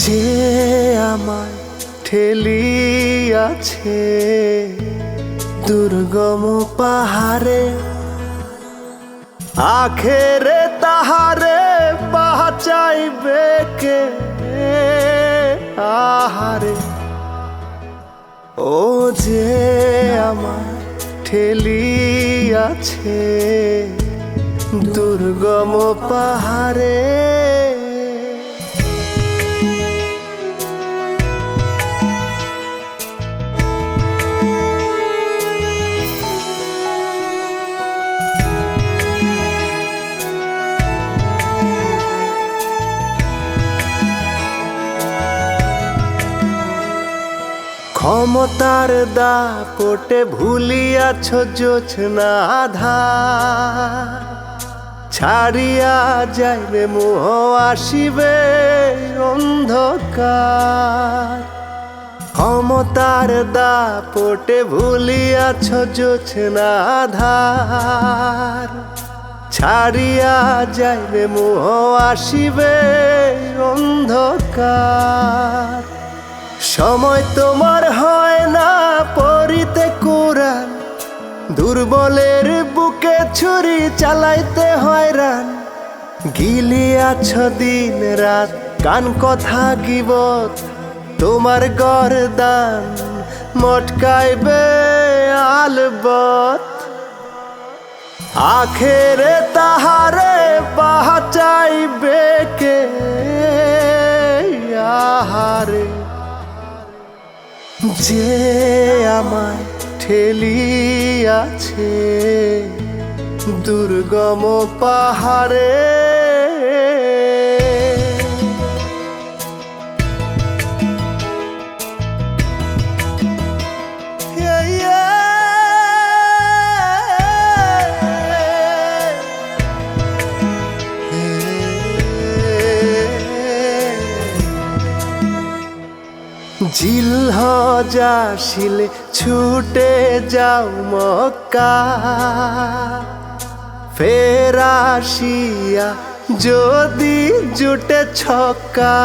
যে আমায় ঠেলিয়াছে দুর্গম পাহাড়ে আখেরে তাহারে বাঁচাইবে কে? আহারে ও যে আমায় ঠেলিয়াছে দুর্গম পাহাড়ে। ক্ষমতার দা পোটে ভুলিয়াছ জোছনা আধা ছাড়িয়া যাইবে মোহ, আসিবে অন্ধকার। ক্ষমতার দা পোটে ভুলিয়াছ জোছনা আধার ছাড়িয়া যাইবে মোহ, আসিবে অন্ধকার। সময় তোমার হয় না পরিতে কোরআন দুর্বলের বুকে ছুরি চালাইতে হয় রান গিলি গিলিয়াছ দিন রাত, কান কথা গিবত, তোমার গরদান মটকাইবে আলবত। আখেরে তাহারে বাঁচাইবে কে? আহারে যে আমায় ঠেলিয়াছে দুর্গম পাহাড়ে yeah. জিল যাশিলে ছুটে যাও মক্কা। ফেরাসিয়া যদি জুটে ছক্কা।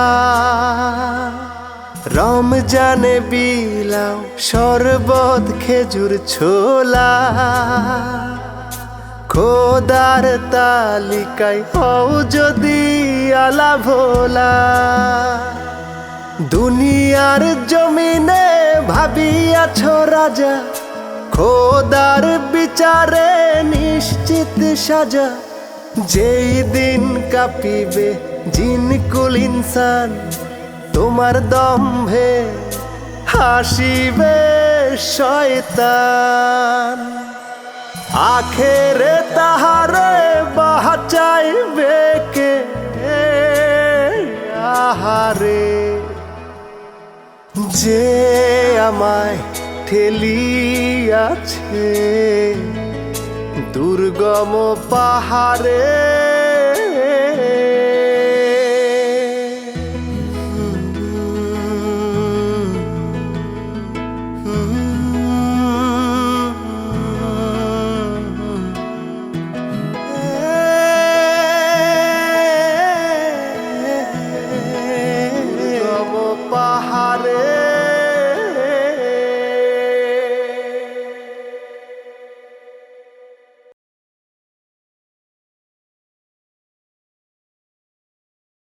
রমজানে বিলাও শরবত খেজুর ছোলা। খোদার তালিকায় হও যদি আলা ভোলা। দুনিয়ার জমিনে ভাবিয়াছ রাজা, খোদার বিচারে নিশ্চিত সাজা। যেই দিন কাঁপিবে জিনকুল ইনসান, তোমার দম্ভে হাসিবে শয়তান। আখেরে তাহারে যে আমায় ঠেলিয়াছে দুর্গম পাহাড়ে